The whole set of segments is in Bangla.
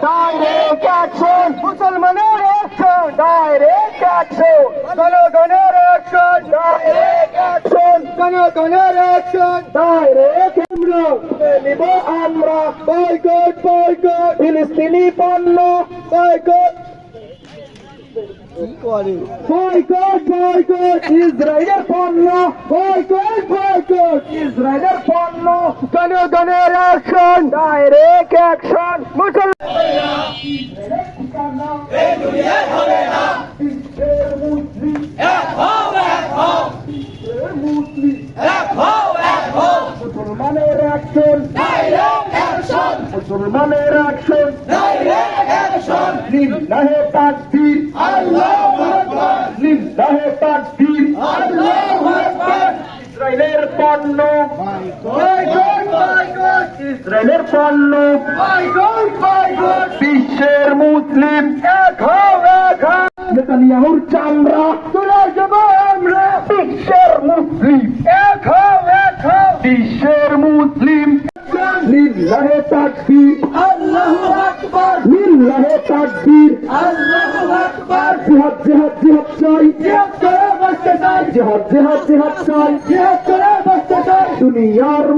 ডাইরেক্ট অ্যাকশন মুসলমানের অ্যাকশন ডাইরেক্ট অ্যাকশন জনগণের অ্যাকশন ডাইরেক্ট অ্যাকশন জনগণের অ্যাকশন ডাইরেক্ট আমরা নিব আমরা বয়কট বয়কট ফিলিস্তিনি পণ্য বয়কট বয়কট বয়কট ইসরায়েলের পণ্য। বয়কট বয়কট ইসরায়েলের পণ্য। জনগণের অ্যাকশন ডাইরেক্ট অ্যাকশন মুসলমান মুসলমানের অ্যাকশন মুসলমানের অ্যাকশন লিল্লাহে তাকবীর লিল্লাহে তাকবীর ইসরায়েলের পণ্য ইসরায়েলের পণ্য বিশ্বের মুসলিম এক হোক এক হও।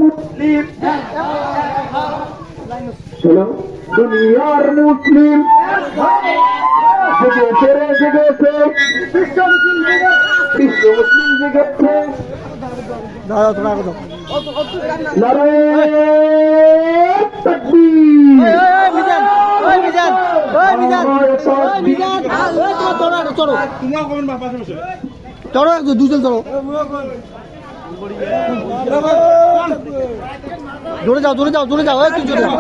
মুসলিম। চলো দুনিয়ার মুসলিম। জেগেছে রে জেগেছে। বিশ্ব মুসলিম বিশ্ব মুসলিম জেগেছে নারায়ণ তাকবীর। চলো দুজন চলো। জোরে যাও জোরে যাও জোরে যাও একটু জোরে। যাও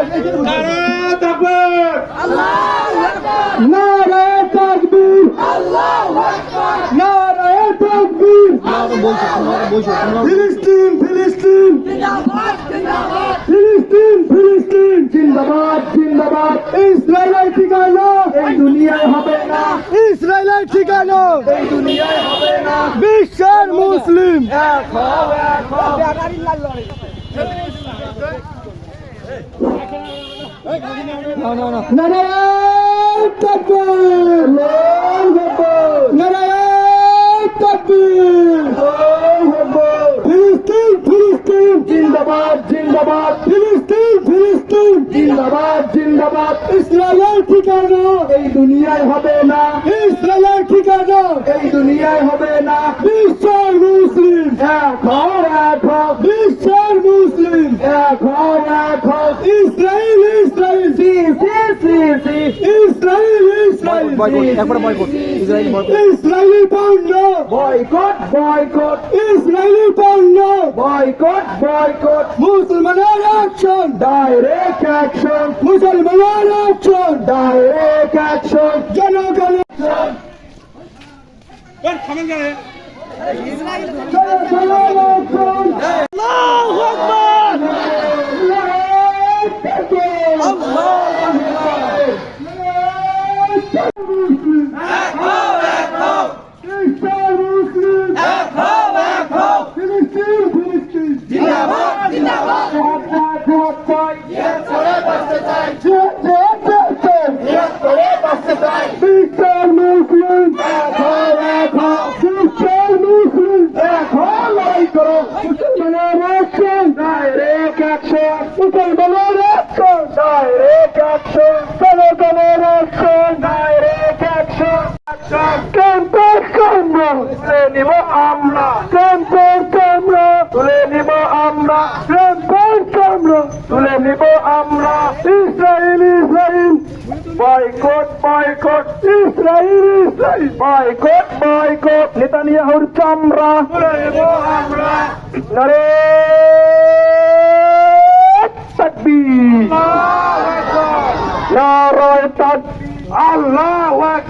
ফিলিস্তিন ফিলিস্তিন ফিলিস্তিন ফিলিস্তিন জিন্দাবাদ জিন্দাবাদ ইসরায়েলের ঠিকানা এই দুনিয়ায় হবে না। ইসরায়েলের ঠিকানা। এই মুসলিম। নারায়ণ তাকবীর নারায়ণ ফিলিস্তিন ফিলিস্তিন জিন্দাবাদ জিন্দাবাদ। ফিলিস্তিন ফিলিস্তিন। জিন্দাবাদ জিন্দাবাদ। ইসরায়েলের ঠিকানা। এই দুনিয়ায় হবে না। ইসরায়েলের ঠিকানা। এই দুনিয়ায় হবে না। বিশ্বের মুসলিম। এক হও এক বিশ্বের মুসলিম। এক হও এক ইসরায়েল ইসরায়েল। সি সি সি সি ইসরায়েল ইসরায়েল। বয়কট একবার বয়কট। Israel boycott. ইসরায়েলি পণ্য বয়কট বয়কট। ইসরায়েলি পণ্য বয়কট বয়কট। মুসলমানের অ্যাকশন ডাইরেক্ট অ্যাকশন মুসলমানের অ্যাকশন ডাইরেক্ট অ্যাকশন জনগণের জনগণের অ্যাকশন আল্লাহু আকবার বিশ্বের মুসলিম বিশ্বের মুসলিম দেখো লড়াই করো মুসলমানের অ্যাকশন তুলে নিব আমরা boycott boycott Israel Israel boycott boycott নেতানিয়াহুর চামড়া আমরা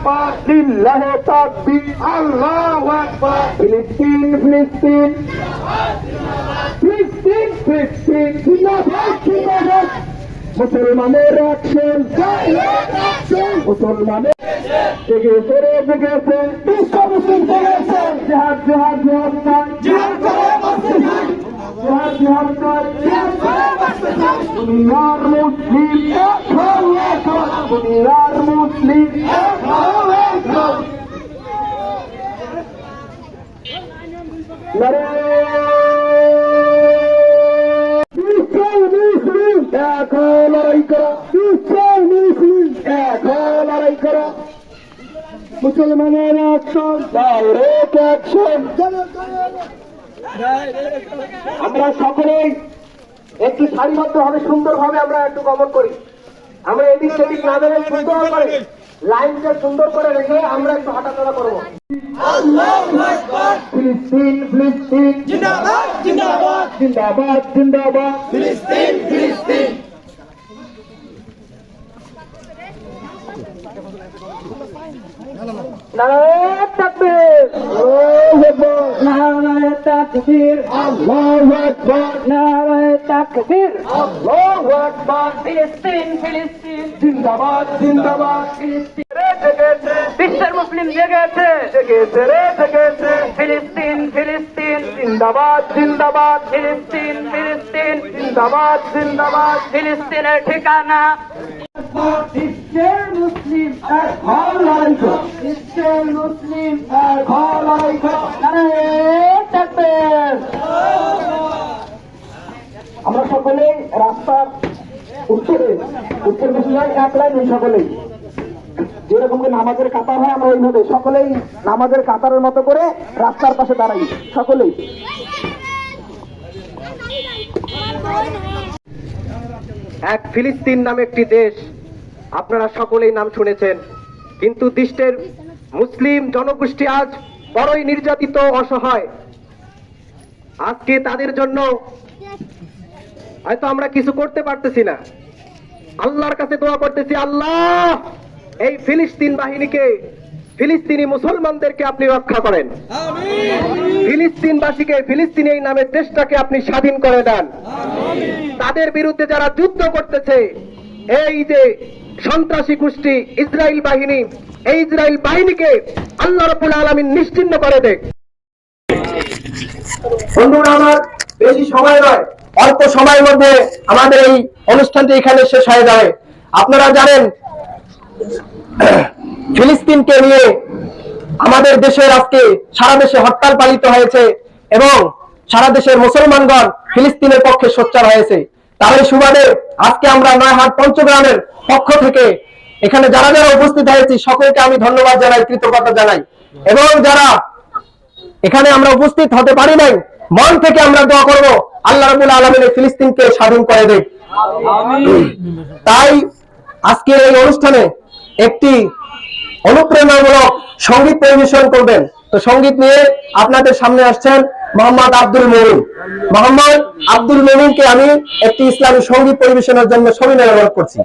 তাকবীর নারায় তাকবীর আল্লাহু মুসলমানের অ্যাকশন মুসলমানের থেকে উপরে বুকেছে বিশ্ব মুসলিম জেগেছে জেহাদ জেহাদ জেহাদ নারায়ণ লড়াই করা। মুসলমানের আমরা সকলেই একটু সারিবদ্ধ ভাবে সুন্দর ভাবে আমরা একটু গমন করি। আমরা এদিক সেদিক না ধরে সুন্দর করে লাইনটা সুন্দর করে রেখে আমরা একটু হাঁটাচলা করব। ফিলিস্তিন জিন্দাবাদ। জিন্দাবাদ জিন্দাবাদ। ফিলিস্তিন ফিলিস্তিন। নারায়ণ তাকবীর। নারায়ণ তাকবীর আল্লাহু আকবার। নারায়ণ তাকবীর। আল্লাহু আকবার। ফিলিস্তিন ফিলিস্তিন। জিন্দাবাদ জিন্দাবাদ। ফিলিস্তিন। বিশ্বের মুসলিম জেগেছে জেগেছে রে, জেগেছে। ফিলিস্তিন ফিলিস্তিন, জিন্দাবাদ জিন্দাবাদ, ফিলিস্তিন ফিলিস্তিন, জিন্দাবাদ জিন্দাবাদ। ফিলিস্তিনের ঠিকানা বিশ্বের মুসলিম বিশ্বের মুসলিম আমরা সকলেই রাস্তার উত্তরে, উত্তর মুসলিম এক লাইন সকলেই। যেরকম নামাজের কাতার হয়, আমরা ওইভাবে সকলেই নামাজের কাতারের মতো করে রাস্তার পাশে দাঁড়াই, সকলেই। এক ফিলিস্তিন নামে একটি দেশ, আপনারা সকলেই নাম শুনেছেন, কিন্তু দেশের মুসলিম জনগোষ্ঠী আজ বড়ই নির্যাতিত, অসহায়। আজকে তাদের জন্য হয়তো আমরা কিছু করতে পারতেছি না। আল্লাহর কাছে দোয়া করতেছি, আল্লাহ! এই ফিলিস্তিন বাহিনীকে ফিলিস্তিনি মুসলমানদেরকে আপনি রক্ষা করেন। ফিলিস্তিনবাসীকে ফিলিস্তিনি এই নামের দেশটাকে আপনি স্বাধীন করে দেন। তাদের বিরুদ্ধে যারা যুদ্ধ করতেছে এই যে সন্ত্রাসী গোষ্ঠী ইসরায়েল বাহিনী এই ইসরায়েল বাহিনীকে আল্লাহ রবুল আলমিন নিশ্চিন্ন করে দেখ। বন্ধুরা আমার বেশি সময় নয় অল্প সময়ের মধ্যে আমাদের এই অনুষ্ঠানটি এখানে শেষ হয়ে যাবে। আপনারা জানেন ফিলিস্তিনকে নিয়ে আমাদের দেশের আজকে সারা দেশে হরতাল পালিত হয়েছে এবং সারা দেশের মুসলমানগণ ফিলিস্তিনের পক্ষে সোচ্চার হয়েছে। তারই সুবাদে আজকে আমরা নয়হাট পঞ্চগ্রামের পক্ষ থেকে এখানে যারা যারা উপস্থিত হয়েছি, সকলকে আমি ধন্যবাদ জানাই, কৃতজ্ঞতা জানাই। এবং যারা এখানে আমরা উপস্থিত হতে পারি নাই, মন থেকে আমরা দোয়া করব, আল্লাহ রাবুল আলমিনের ফিলিস্তিনকে স্বাধীন করে দেখ তাই আজকের এই অনুষ্ঠানে একটি অনুপ্রেরণামূলক সংগীত পরিবেশন করবেন। তো সংগীত নিয়ে আপনাদের সামনে আসছেন মোহাম্মদ আব্দুল মমিন মোহাম্মদ আব্দুল মমিনকে আমি একটি ইসলামী সংগীত পরিবেশনের জন্য সবিনয় অনুরোধ করছি।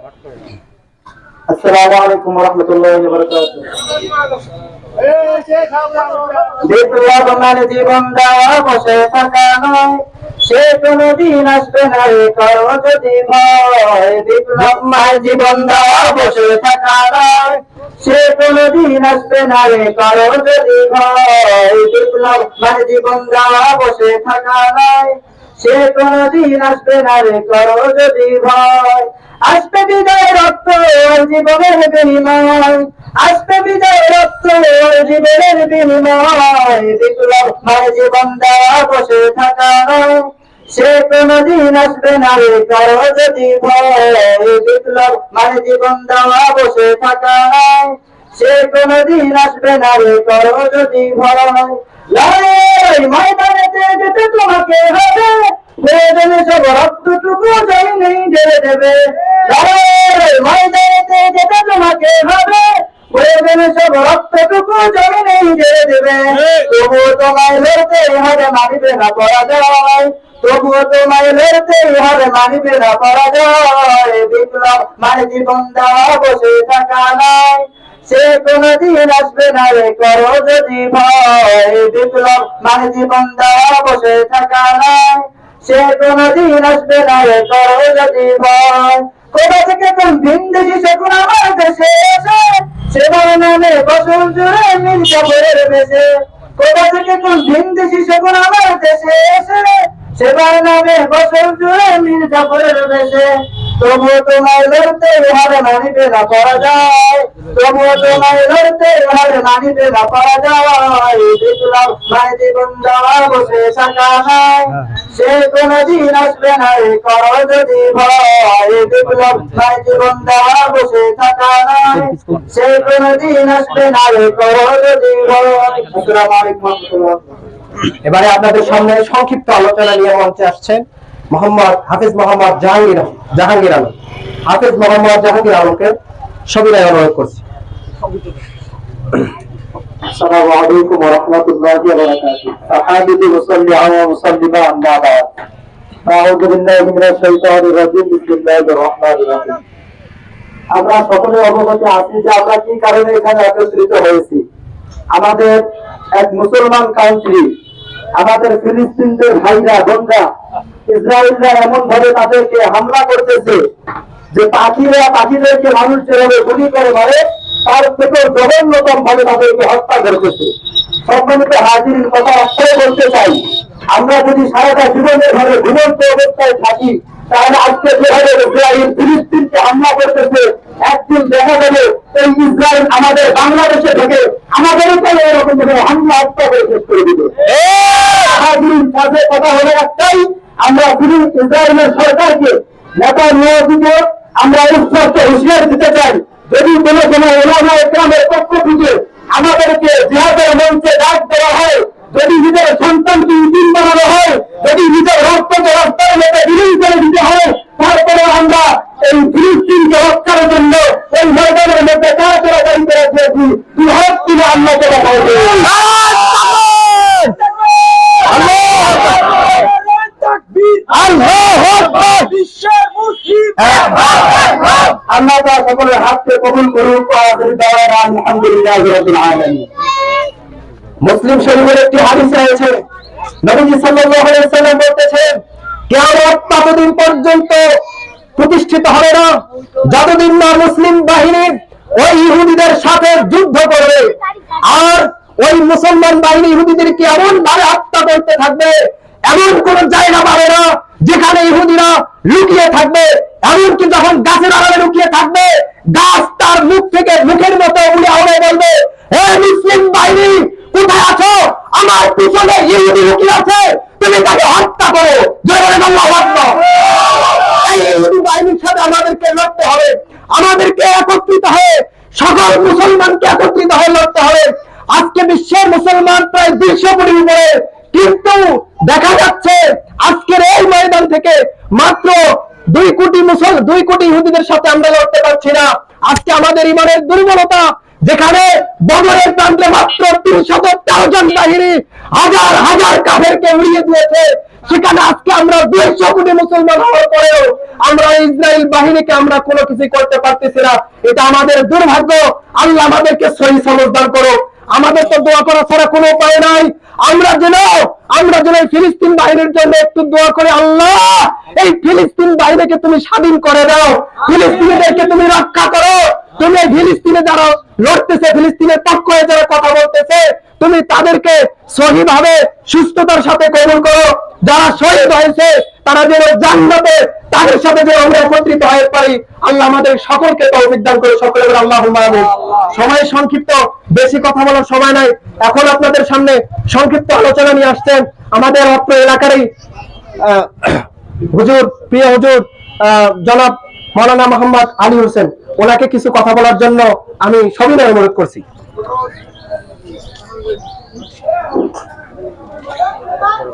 আসসালামু আলাইকুম রহমতুল্লাহ বিপ্লব মানে জীবন দেওয়া বসে থাকা নয়। সে কোনদিন আসবে না রে করো যদি ভয় বিপ্লব মানে জীবন দেওয়া বসে থাকা নয় সে কোনদিন আসবে না রে করো যদি ভয় বিপ্লব মানে জীবন দেওয়া বসে থাকা নয় সে কোনদিন আসবে না রে, করো যদি ভয়। আসবে বিজয় রক্ত জীবনের বিনিময়। আসবে বিজয় রক্ত জীবনের বিনিময়। বিপ্লব মানে জীবন দেওয়া বসে থাকা সে কোনদিন আসবে না রে, করো যদি ভয়। বিপ্লব মানে জীবন দেওয়া বসে থাকা সে কোনদিন আসবে না রে, করো যদি ভয়। লড়াই ময়দানেতে যেতে তোমাকে হবে প্রয়োজনে সব রক্তটুকু যাই নেই ঢেলে দেবে। লড়াই ময়দানেতে যেতে তোমাকে হবে প্রয়োজনে সব রক্তটুকু পরাজয়। তবুও তোমায় লড়তে হবে মানিবে না, পরাজয়। বিপ্লব মানে জীবন দেওয়া, বসে থাকা নয়। সে কোনদিন আসবে না রে, করো যদি ভয়। বিপ্লব মানে জীবন দেওয়া বসে থাকা নয়। সে কোনদিন আসবে না রে, করো যদি ভয়। কোথা থেকে কোন দিন দেশি সেগুন আমার দেশে এসে সেবার নামে বছর জুড়ে মির্জাপুরের বেশে। কোথা থেকে কোন দিন দেশি সেগুন আমার দেশে এসে সেবার নামে বছর জুড়ে মির্জাপুরের বেশে তবুও তোমায় লড়তে হার মানিতে না পারা যায়। তবুও তোমায় লড়তে হার মানিতে না পারা যায়। বিপ্লব নাই জীবন দেওয়া বসে থাকা নাই। সে কোনদিন আসবে না রে করো যদি ভয়। বিপ্লব নাই জীবন দেওয়া বসে থাকা নাই। সে কোনদিন আসবে না রে করো যদি ভয়। আসসালামু আলাইকুম ওয়া রাহমাতুল্লাহ এবারে আপনাদের সামনে সংক্ষিপ্ত আলোচনা নিয়ে মঞ্চে আসছেন মোহাম্মদ হাফিজ মোহাম্মদ জাহাঙ্গীর জাহাঙ্গীর আলম হাফিজ মোহাম্মদ জাহাঙ্গীর আলমকে সবিনয় অনুরোধ করছি السلام عليكم ورحمة الله وبركاته أحمد وصلي على وسلم أما بعد أعوذ بالله من الشيطان الرجيم بسم الله الرحمن الرحيم আমরা সকলে অবগত আছি যে আমরা কি কারণে এখানে একত্রিত হয়েছি আমাদের এক মুসলমান কান্ট্রি আমাদের ফিলিস্তিনদের ভাইরা, বোনরা, ইসরায়েলরা এমন ভাবে তাদেরকে হামলা করতেছে যে পাখিরা পাখিদেরকে মানুষ যেভাবে গুলি করে মারে, তার থেকেও জঘন্যতম ভাবে তাদেরকে হত্যা করতেছে সম্মানিত হাজির কথা অক্ষয় বলতে চাই, আমরা যদি সারাটা জীবনের ভাবে ঘুমন্ত অবস্থায় থাকি, তাহলে আজকে যেভাবে ইসরায়েল ফিলিস্তিনকে হামলা করতেছে একদিন দেখা যাবে এই ইসরায়েল আমাদের বাংলাদেশে থেকে আমাদের উপরে এরকম ভাবে হামলা, হত্যা করে শেষ করে হাজির কাজে কথা হলো একটাই আমরা ফিলিস্তিন ইসরায়েলের সরকারকে নেতা দিব আমরা উৎসর্গ হুঁশিয়ার দিতে চাই। যদি কোনো কোনো ওলামা ইসলামের পক্ষ থেকে আমাদেরকে জিহাদের মঞ্চে ডাক দেওয়া হয়, যদি নিজের সন্তানকে ইতিম বানানো হয়, যদি নিজের রক্তকে রাস্তায় মেতে বিলীন করে দিতে হয় তারপরে আমরা এই ফিলিস্তিনকে রক্ষার জন্য এই ময়দানের মধ্যে কারাচরা গাড়ি করে দিয়েছি আল্লাহ সকলের হাতকে কবুল করুক দাওয়ানা আলহামদুলিল্লাহি রাব্বিল আলামিন মুসলিম শরীফের একটি হাদিস রয়েছে নবীজি সাল্লাম বলতেছেন কিয়ামত ততদিন পর্যন্ত প্রতিষ্ঠিত হবে না। যতদিন না মুসলিম বাহিনী ওই ইহুদিদের সাথে যুদ্ধ করবে, আর ওই মুসলমান বাহিনী ইহুদিদেরকে এমন ভাবে হত্যা করতে থাকবে, এমন কোন জায়গা পাবে না যেখানে ইহুদিরা লুকিয়ে থাকবে, এমনকি যখন গাছের আড়ালে লুকিয়ে থাকবে, গাছ তার মুখ থেকে মুখের মতো উড়ে আউড়ে বলবে, হে মুসলিম বাহিনী, কোথায় আছো? আমার পিছনে ইহুদি লুকিয়ে আছে, তুমি তাকে হত্যা করো। জয় আল্লাহু আমাদেরকে একত্রিত হয়ে সকল মুসলমানকে একত্রিত হয়ে লড়তে হবে। আজকে বিশ্বের মুসলমান প্রায় দুইশো কোটির উপরে। কিন্তু দেখা যাচ্ছে আজকের এই ময়দান থেকে মাত্র দুই কোটি মুসল, দুই কোটি ইহুদিদের সাথে আমরা লড়তে পারছি না। আজকে আমাদের ইমানের দুর্বলতা, যেখানে বদরের প্রান্তে মাত্র তিনশত তেরো জন বাহিনী হাজার হাজার কাফেরকে উড়িয়ে দিয়েছে। সেখানে আজকে আমরা দুইশো কোটি মুসলমান হওয়ার পরেও আমরা ইসরায়েল বাহিনীকে আমরা কোনো কিছু করতে পারতেছি না। এটা আমাদের দুর্ভাগ্য। আল্লাহ আমাদেরকে সহি সমজদার করো আমাদের তো দোয়া করা ছাড়া কোনো উপায় নাই। আমরা যেন আমরা যেন ফিলিস্তিন বাহিনীর জন্য একটু দোয়া করে, আল্লাহ, এই ফিলিস্তিন বাহিনীকে তুমি স্বাধীন করে দাও। ফিলিস্তিনিদেরকে তুমি রক্ষা করো। তুমি ফিলিস্তিনে যারা লড়তেছে, ফিলিস্তিনের পক্ষ হয়ে যারা কথা বলতেছে তুমি তাদেরকে সহিভাবে সুস্থতার সাথে কবুল করো। যারা শহীদ হয়েছে, তারা যেন জান্নাতে তাদের সাথে যেন আমরা একত্রিত হয়ে পারি। আল্লাহ আমাদের সকলকে তৌফিক দান করে সকলে আল্লাহ সময় সংক্ষিপ্ত, বেশি কথা বলার সময় নাই। এখন আপনাদের সামনে সংক্ষিপ্ত আলোচনা নিয়ে আসছেন আমাদের অত্র এলাকারই হুজুর, প্রিয় হুজুর জনাব মৌলানা মোহাম্মদ আলী হোসেন। ওনাকে কিছু কথা বলার জন্য আমি সবিনয় অনুরোধ করছি।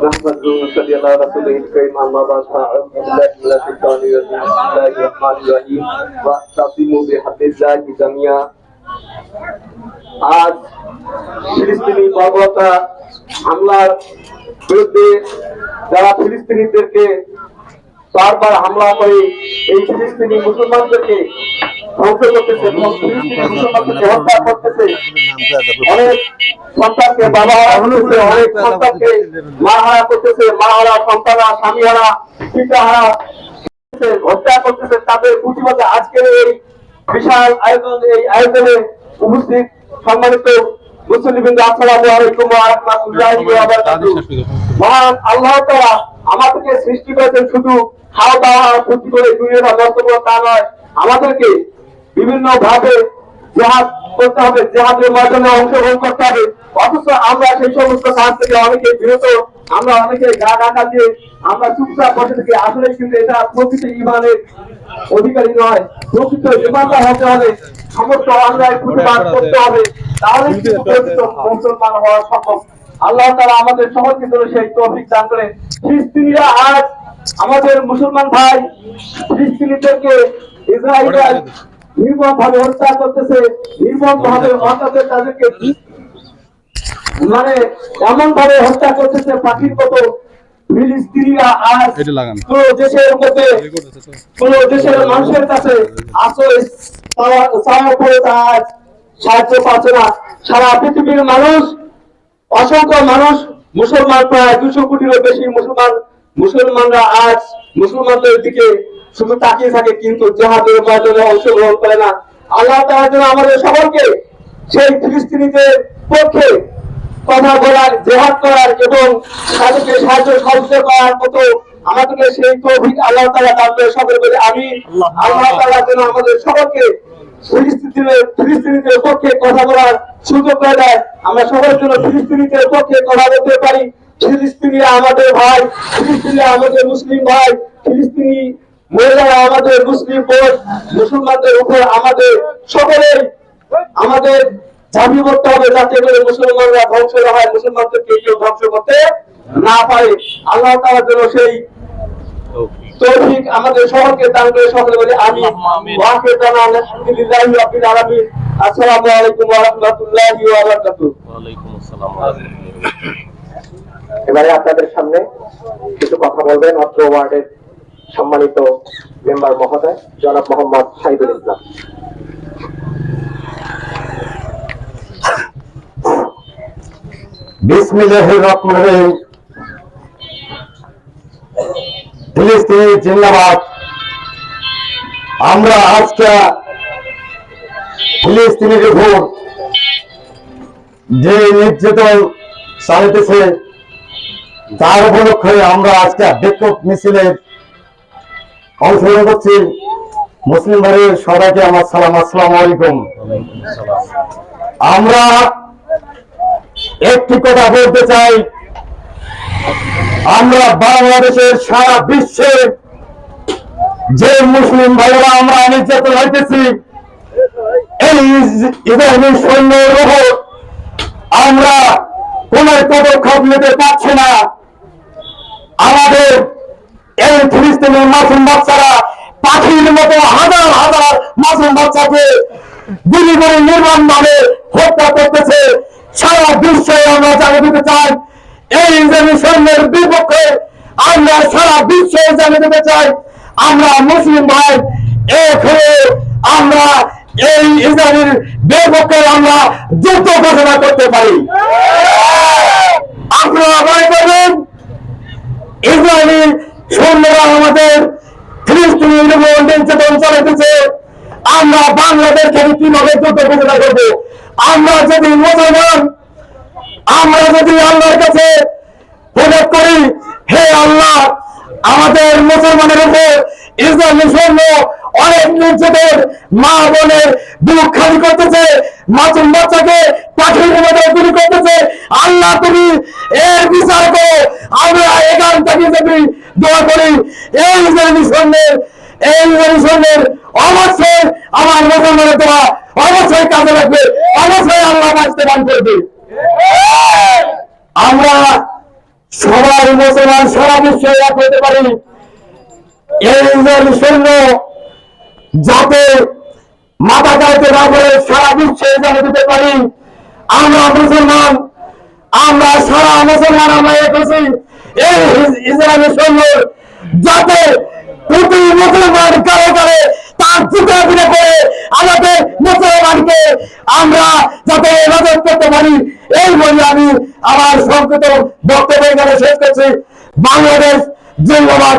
نحمده ونصلي على رسوله الكريم اما بعد فاعوذ بالله من الشيطان الرجيم بسم الله الرحمن الرحيم واعتصموا بحبل الله جميعا আজ ফিলিস্তিনি বর্বরতা হামলার বিরুদ্ধে যারা ফিলিস্তিনিদেরকে বারবার হামলা করে এই ফিলিস্তিনি মুসলমানদেরকে ধ্বংস করতেছে মুসলমানদেরকে হত্যা করতেছে। অনেক সন্তানকে বাবা অনেক সন্তানকে করতেছে হত্যা করতেছে। তাদের প্রতিবাদে আজকের এই বিশাল আয়োজন, এই আয়োজনে উপস্থিত সম্মানিত মুসলিম আসসালামু আলাইকুম ওয়া রাহমাতুল্লাহি ওয়া বারাকাতুহু। মহান আল্লাহ তাআলা আমাদেরকে সৃষ্টি করেছেন শুধু খাওয়া দাওয়া ফুর্তি করে দুনিয়াটা নষ্ট করে, তা নয়। আমাদেরকে বিভিন্ন ভাবে জেহাদ করতে হবে, জেহাদের মাধ্যমে অংশগ্রহণ করতে হবে। অথচ আমরা সেই সমস্ত কাজ থেকে অনেকে বিরত, আমরা অনেকে গা ঢাকা দিয়ে আমরা চুপচাপ বসে থাকি। আসলে কিন্তু এটা প্রকৃত ইমানের অধিকারী নয়, প্রকৃত ইমানদার হতে হবে। সমস্ত অন্যায় প্রতিবাদ করতে হবে। তাহলে কিন্তু প্রকৃত মুসলমান হওয়া সম্ভব। আল্লাহ তারা আমাদের সকলকে জন্য সেই তৌফিক দান করে ফিলিস্তিনিরা আজ আমাদের মুসলমান ভাই ফিলিস্তিনিদেরকে ইসরায়েলরা নির্মম ভাবে হত্যা করতেছে। নির্মম ভাবে হত্যাতে তাদেরকে মানে এমন ভাবে হত্যা করতেছে পাখির মতো ফিলিস্তিনিরা আজ পুরো দেশের মধ্যে পুরো দেশের মানুষের কাছে আশ্রয় চাওয়া- চাওয়া আজ সাহায্য পাচ্ছে না। সারা পৃথিবীর মানুষ অসংখ্য মানুষ মুসলমান প্রায় দুশো কোটিরও বেশি মুসলমান মুসলমানরা আজ মুসলমানদের দিকে শুধু তাকিয়ে থাকে, কিন্তু জাহাজের মাধ্যমে অংশগ্রহণ করে না। আল্লাহ তাআলা যেন আমাদের সকলকে সেই ফিলিস্তিনিদের পক্ষে কথা বলার, জেহাদ করার এবং তাদেরকে সাহায্য সহযোগিতা করার মতো আমাদেরকে সেই তৌফিক আল্লাহ দান করে সকলে বলে আমি আল্লাহ তাআলা যেন আমাদের সকলকে ফিলিস্তিনের ফিলিস্তিনিদের পক্ষে কথা বলার সুযোগ করে দেয়। আমরা সবার জন্য ফিলিস্তিনিদের পক্ষে কথা বলতে পারি। ফিলিস্তিনি আমাদের ভাই, ফিলিস্তিনি আমাদের মুসলিম ভাই, ফিলিস্তিনি মহিলারা আমাদের মুসলিম বোন, মুসলমানদের উপর আমাদের সকলের আমাদের দাবি করতে হবে যাতে করে মুসলমানরা ধ্বংস না হয়, মুসলমানদেরকে কেউ ধ্বংস করতে না পারে। আল্লাহ তাআলার জন্য সেই আমাদের সকলকে দান করে সকলে বলে আমি ওয়াকে আসসালামু আলাইকুম ওয়া এবারে আপনাদের সামনে কিছু কথা বলবেন অত্র ওয়ার্ডের সম্মানিত মেম্বার মহোদয়, জনাব মোহাম্মদ সাইদুল ইসলাম। বিসমিল্লাহির রহমানির রহিম। ফিলিস্তিনি যে নির্যাতন চালাইতেছে তার উপলক্ষে আমরা আজকে বিক্ষোভ মিছিলের অংশগ্রহণ করছি। মুসলিম ভাইয়ের সবাইকে আমার সালাম, আসসালাম আলাইকুম। আমরা একটি কথা বলতে চাই। আমরা বাংলাদেশের সারা বিশ্বে যে মুসলিম ভাইয়েরা আমরা নির্যাতন হইতেছি, এই উপর আমরা কোন পদক্ষেপ নিতে পারছি না। আমাদের এই ফিলিস্তিনের মাসুম বাচ্চারা পাখির মতো হাজার হাজার মাসুম বাচ্চাকে গুলি করে নির্মাণ ভাবে হত্যা করতেছে। সারা বিশ্বে আমরা জানিয়ে দিতে চাই, এই ইসরায়েলি সৈন্যের বিপক্ষে আমরা সারা বিশ্বে জানিয়ে দিতে চাই, আমরা মুসলিম ভাই এক আমরা এই ইসরায়েলের বিপক্ষে আমরা যুদ্ধ ঘোষণা করতে পারি। আপনারা মনে করবেন ইসরায়েলি সৈন্যরা আমাদের নির্যাতন চালাইতেছে। আমরা বাংলাদেশ কীভাবে যুদ্ধ ঘোষণা করব? আমরা যদি মুসলমান, আমরা যদি আল্লাহর কাছে প্রবেশ করি, হে আল্লাহ, আমাদের মুসলমানের উপর ইসলামী সৈন্য অনেক নির্যাতন মা বোনের বুক খালি করতেছে। মাসুম বাচ্চাকে পাখির মতো গুলি করতেছে আল্লাহ, তুমি এর বিচার করো। আমরা এখান থেকে যদি দোয়া করি, এই ইসলামী সৈন্যের, এই ইসলামী সৈন্যের অবশ্যই আমার মুসলমানের দোয়া অবশ্যই কাজে লাগবে। অবশ্যই আল্লাহ বাঁচতে দান করবে আমরা সবাই মুসলমান, সারা বিশ্বে এক হতে পারি। এই ইসরায়েলি সৈন্য যাতে মাথা গাইতে না করে সারা বিশ্বে জানে দিতে পারি। আমরা মুসলমান, আমরা সারা মুসলমান আমরা হয়েছি এই ইসরায়েলি সৈন্য যাতে প্রতি মুসলমান কারে কারে তার জুতা ফিরে করে আমাদের মুসলমানকে আমরা যাতে হেফাজত করতে পারি, এই বলে আমি আমার সংক্ষিপ্ত বক্তব্য এখানে শেষ করছি। বাংলাদেশ জিন্দাবাদ।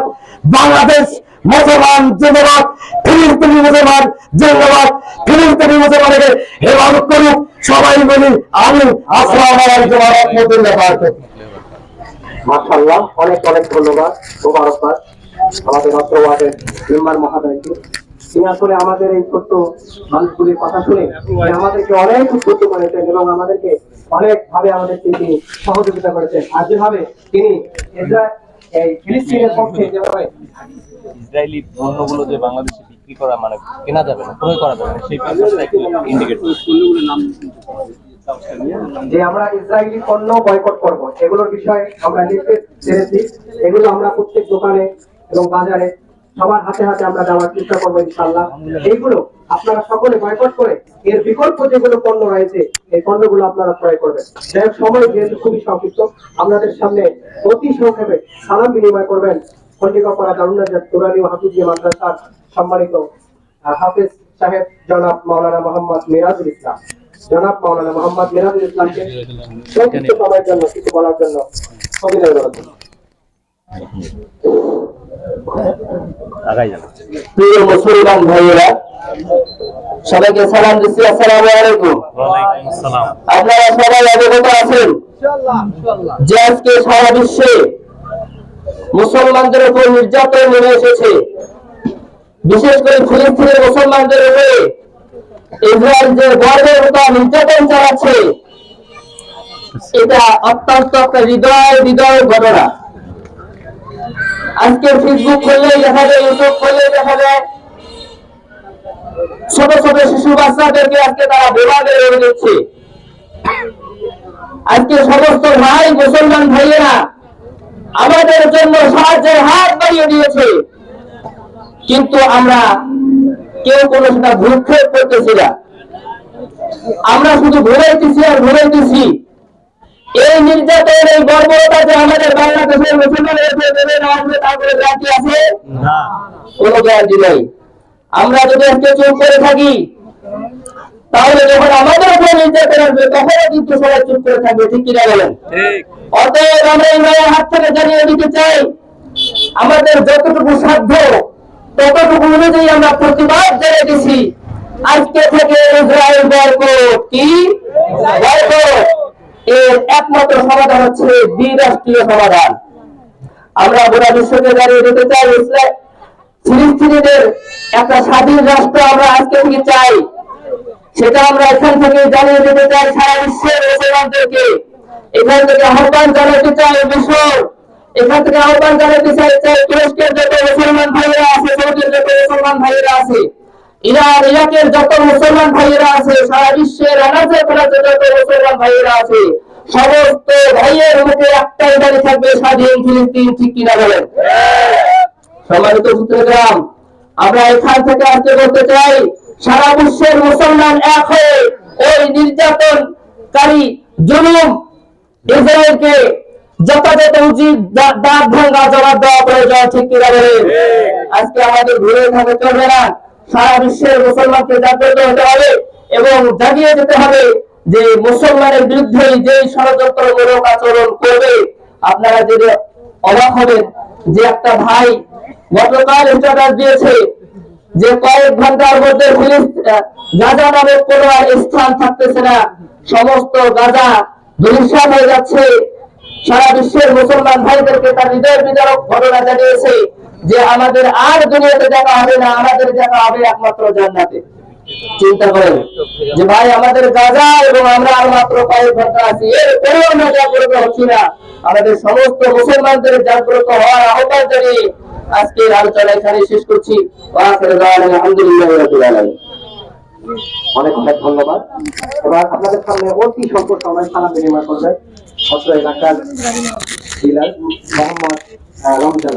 বাংলাদেশ মুসলমান, জিন্দাবাদ। ফিলিস্তিনি মুসলমান, জিন্দাবাদ। ফিলিস্তিনি মুসলমানকে হেফাজত করুক। সবাই বলি আমি আসসালামু আলাইকুম মাশাল্লাহ অনেক অনেক ধন্যবাদ আমাদের অত্র ওয়ার্ডের তিনি আসলে আমাদের এই ছোট্ট মানুষগুলির কথা শুনে আমাদেরকে অনেক করেছেন এবং আমাদেরকে অনেক ভাবে তিনি সহযোগিতা করেছেন। আর যেভাবে তিনি এই ফিলিস্তিনের পক্ষে যেভাবে ইসরায়েলি পণ্যগুলো যে বাংলাদেশে বিক্রি করা মানে কেনা যাবে না ক্রয় করা যাবে না সেই ব্যাপারটা একটু ইন্ডিকেট যে আমরা ইসরায়েলি পণ্য বয়কট করব এগুলোর বিষয়ে আমরা লিফলেট ছেড়েছি এগুলো আমরা প্রত্যেক দোকানে এবং বাজারে সবার হাতে হাতে আমরা দেওয়ার চেষ্টা করব ইনশাল্লাহ এইগুলো আপনারা সকলে বয়কট করে এর বিকল্প যেগুলো পণ্য রয়েছে এই পণ্যগুলো আপনারা ক্রয় করবেন। যাই হোক, সময় যেহেতু খুবই সংক্ষিপ্ত আপনাদের সামনে অতি সংক্ষেপে সালাম বিনিময় করবেন পল্লিকাপাড়া দারুণাজাত তুরানি ও হাফিজিয়া মাদ্রাসার সম্মানিত হাফেজ সাহেব জনাব মাওলানা মোহাম্মদ মিরাজুল ইসলাম। জনাব মাওলানা মোহাম্মদ মিরাজুল ইসলামকে সংক্ষিপ্ত সময়ের জন্য কিছু বলার জন্য অভিনয় করেছেন আগাই যাবে প্রিয় মুসলমান ভাইয়েরা সবাইকে সালাম দিচ্ছি আসসালামু আলাইকুম। আপনারা সবাই অবগত আছেন? যে আজকে সারা বিশ্বে মুসলমানদের উপর নির্যাতন নেমে এসেছে। বিশেষ করে ফিলিস্তিনের মুসলমানদের উপরে ইসরায়েল যে গর্বের মতো নির্যাতন চালাচ্ছে। এটা অত্যন্ত একটা হৃদয় হৃদয় ঘটনা। আজকে ফেসবুক খুললেই দেখা যায় ইউটিউব খুললেই দেখা যায়, ছোট ছোট শিশু বাচ্চাদেরকে আজকে তারা বোমা মেরে দিচ্ছে আজকে সমস্ত ভাই মুসলমান ভাইয়েরা আমাদের জন্য সাহায্যের হাত বাড়িয়ে দিয়েছে। কিন্তু আমরা কেউ কোনো সেটা ভূক্ষেপ করতেছি না। আমরা শুধু ঘুরাইতেছি আর ঘুরাইতেছি। এই নির্যাতন এই বর্বরতা যে আমাদের বাংলাদেশের মুসলমানের নেমে না আসবে তারপরে গ্যারান্টি আছে? কোনো গ্যারান্টি নাই। আমরা যদি আজকে চুপ করে থাকি তাহলে যখন আমাদের উপর নির্যাতন আসবে তখনও কিন্তু সবাই চুপ করে থাকবে ঠিক কিনা বলেন? ঠিক। অতএব আমরা এই হাত থেকে জানিয়ে দিতে চাই, আমাদের যতটুকু সাধ্য, ততটুকু অনুযায়ী আমরা প্রতিবাদ জানিয়ে দিছি। আজকে থেকে ইসরায়েল বয়কট কি? এর একমাত্র সমাধান হচ্ছে দ্বিরাষ্ট্রীয় সমাধান। আমরা গোটা বিশ্বকে জানিয়ে দিতে চাই ইসরায়েল ফিলিস্তিনিদের একটা স্বাধীন রাষ্ট্র আমরা আজকে থেকে চাই। সেটা আমরা এখান থেকে জানিয়ে দিতে চাই সারা বিশ্বের মুসলমানদেরকে। এখান থেকে আহ্বান জানাতে চাই মিশর এখান থেকে আহ্বান জানাতে চাই চাই তুরস্কের যত মুসলমান ভাইয়েরা আছে, সৌদির যত মুসলমান ভাইয়েরা আছে, ইরান, ইরাকের যত মুসলমান ভাইয়েরা আছে, সারা বিশ্বের আনাচে পানাচে যত মুসলমান ভাইয়েরা আছে, সমস্ত ভাইয়ের মুখে একটাই দাঁড়িয়ে থাকবে, স্বাধীন ফিলিস্তিন, ঠিক কিনা বলেন? সম্মানিত সূত্রগ্রাম আমরা এখান থেকে আজকে বলতে চাই, সারা বিশ্বের মুসলমান এক হয়ে ওই নির্যাতনকারী জুলুম ইসরায়েলকে যথাযথ উচিত দাঁত ভাঙ্গা জবাব দেওয়া প্রয়োজন ঠিক কিনা বলেন? আজকে আমাদের ঘুরে থাকতে চলবে না। সারা বিশ্বের মুসলমানকে জাগ্রত হতে হবে এবং জাগিয়ে যেতে হবে যে মুসলমানের বিরুদ্ধে যে ষড়যন্ত্রমূলক আচরণ করবে আপনারা যদি অবাক হবেন যে একটা ভাই গতকাল স্ট্যাটাস দিয়েছে যে কয়েক ঘণ্টার মধ্যে গাজা নামক কোন স্থান থাকতেছে না। সমস্ত গাজা হয়ে যাচ্ছে। সারা বিশ্বের মুসলমান ভাইদেরকে তার ঘটনা জানিয়েছে যে আমাদের আর দুনিয়াতে দেখা হবে না, আমাদের দেখা হবে একমাত্র জান্নাতে। চিন্তা করেন যে ভাই, আমাদের গাজা এবং আমরা আর মাত্র কয়েক ঘণ্টা আছি, এরপরেও আমরা জাগ্রত হচ্ছি না। আমাদের সমস্ত মুসলমানদের জাগ্রত হওয়ার আহ্বান জানিয়ে আজকের আলোচনা এখানে শেষ করছি। আলহামদুলিল্লাহ অনেক অনেক ধন্যবাদ। এবার আপনাদের সামনে অতি স্বল্প সময় সালাম বিনিময় করবেন অত্র এলাকার ডিলার মোহাম্মদ রমজান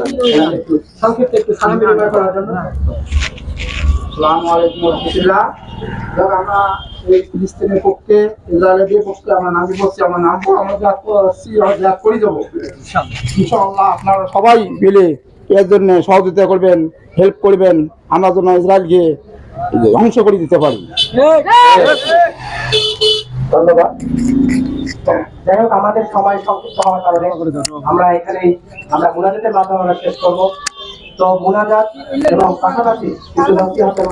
সংক্ষিপ্ত একটু সালাম বিনিময় করার জন্য। আপনারা সবাই মিলে এর জন্য সহযোগিতা করবেন হেল্প করবেন। আমরা যেন ইসরায়েলকে ধ্বংস করে দিতে পারি। আমাদের সময় সংক্ষিপ্ত হওয়ার কারণে আমরা এখানে আমরা মুনাজাতের মাধ্যমে আমরা শেষ করব। তো মুনাজাত এবং পাশাপাশি কিছু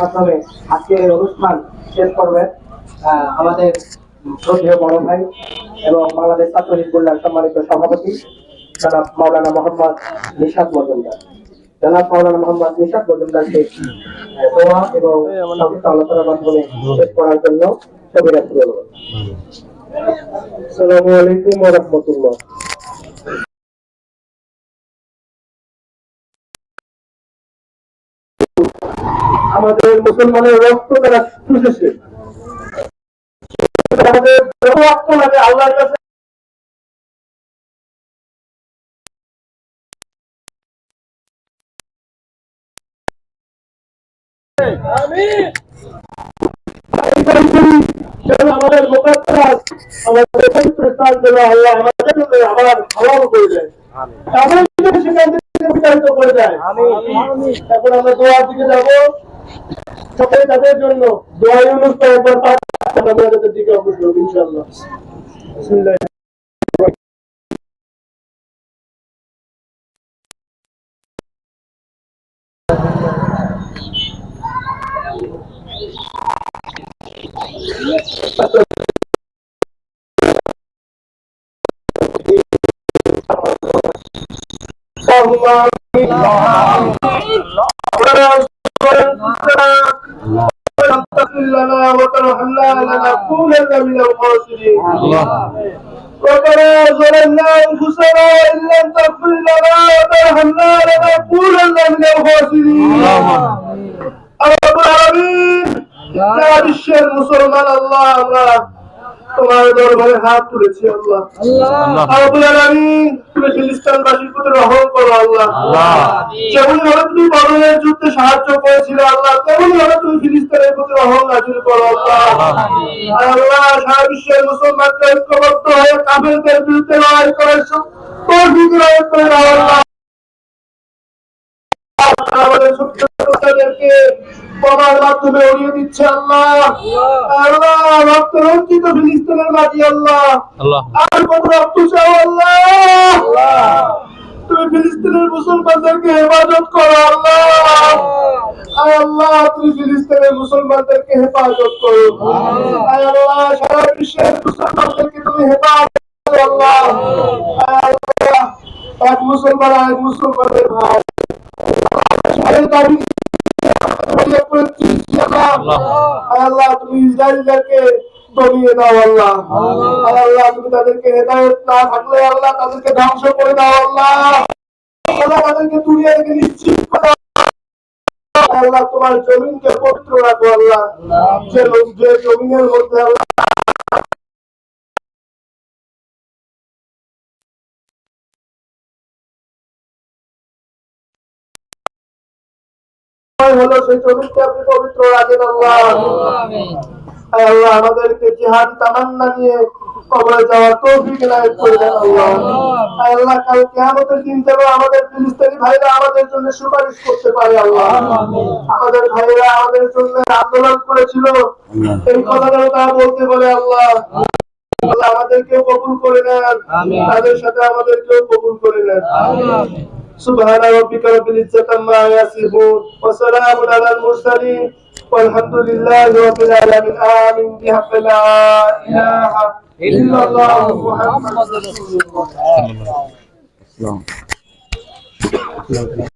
মাধ্যমে আজকের অনুষ্ঠান শেষ করবে আমাদের শ্রদ্ধেয় বড় ভাই এবং বাংলাদেশ ছাত্র সম্মানিত সভাপতি জনাব মাওলানা মোহাম্মদ নিশাদ মজুমদার। জনাব মাওলানা মোহাম্মদ নিশাদ মজুমদারকে দোয়া এবং সংক্ষিপ্ত আলোচনার মাধ্যমে শেষ করার জন্য আসসালামু আলাইকুম ওয়া রাহমাতুল্লাহ। আমাদের মুসলমানের রক্ত তারা চুষেছে আমাদের রক্ত লাগে আল্লাহর কাছে আমাদের মোকাদ্দাস আমাদের পবিত্র স্থান যেন আল্লাহ আমাদের আবার হালাল করে দেয় যেন সেখান থেকে করে দেয় এখন আমরা দোয়ার দিকে যাব সবাই তাদের জন্য দোয়াই অনুষ্ঠান একবার পাঠ আমরা তাদের দিকে অগ্রসর ইনশাআল্লাহ لنا وترحمنا لنكونن من الخاسرين ربنا ظلمنا انفسنا ان لم تغفر لنا وترحمنا لنكونن من الخاسرين رب সারা মুসলমান আল্লাহ আমরা তোমার দরবারে হাত তুলেছি আল্লাহ। তুমি ফিলিস্তিনবাসীর প্রতি রহম করো আল্লাহ। যেমন ভাবে তুমি বদলের যুদ্ধে সাহায্য করেছিলে আল্লাহ তেমন ভাবে তুমি ফিলিস্তিনের প্রতি রহম নাজিল করো আল্লাহ। আল্লাহ। সারা বিশ্বের মুসলমানদের ঐক্যবদ্ধ হয়ে কাফেরদের বিরুদ্ধে লড়াই করেছ তোর বিরুদ্ধে লড়াই করে বোমার মাধ্যমে উড়িয়ে দিচ্ছে আল্লাহ। আল্লাহ। রক্ত রঞ্জিত ফিলিস্তিনের মাঝি আল্লাহ। আর কত রক্ত চাও আল্লাহ। তুমি ফিলিস্তিনের মুসলমানদেরকে হেফাজত করো আল্লাহ। আল্লাহ। তুমি ফিলিস্তিনের মুসলমানদেরকে হেফাজত করো। আল্লাহ। সারা বিশ্বের মুসলমানদেরকে তুমি হেফাজত করো আল্লাহ। এক মুসলমান আর এক মুসলমানের ভাই। আল্লাহ তুমি ইসরায়েলদেরকে দমিয়ে দাও আল্লাহ। আল্লাহ। তুমি তাদেরকে হেদায়ত না থাকলে আল্লাহ তাদেরকে ধ্বংস করে দাও আল্লাহ। আল্লাহ তাদেরকে তুলিয়ে রেখে নিশ্চিত করে। আল্লাহ তোমার জমিনকে পবিত্র রাখো আল্লাহ। যে জমিনের মধ্যে আল্লাহ হলো সেই জমিনকে আপনি পবিত্র রাখেন আল্লাহ। আল্লাহ আমাদেরকে জিহাদ তামান্না নিয়ে কবরে যাওয়ার তৌফিক এনায়েত করে দেন আল্লাহ। আল্লাহ কাল কিয়ামতের দিন যেন আমাদের ফিলিস্তিনি ভাইরা আমাদের জন্য সুপারিশ করতে পারে আল্লাহ। আমাদের ভাইরা আমাদের জন্য আন্দোলন করেছিল। এই কথা যেন তারা বলতে পারে আল্লাহ। আল্লাহ আমাদেরকেও কবুল করে নেন। তাদের সাথে আমাদেরকেও কবুল করে নেন। سبحان ربك رب العزة عما يصفون وسلام على المرسلين والحمد لله رب العالمين. آمين. بحق لا إله إلا الله محمد رسول الله.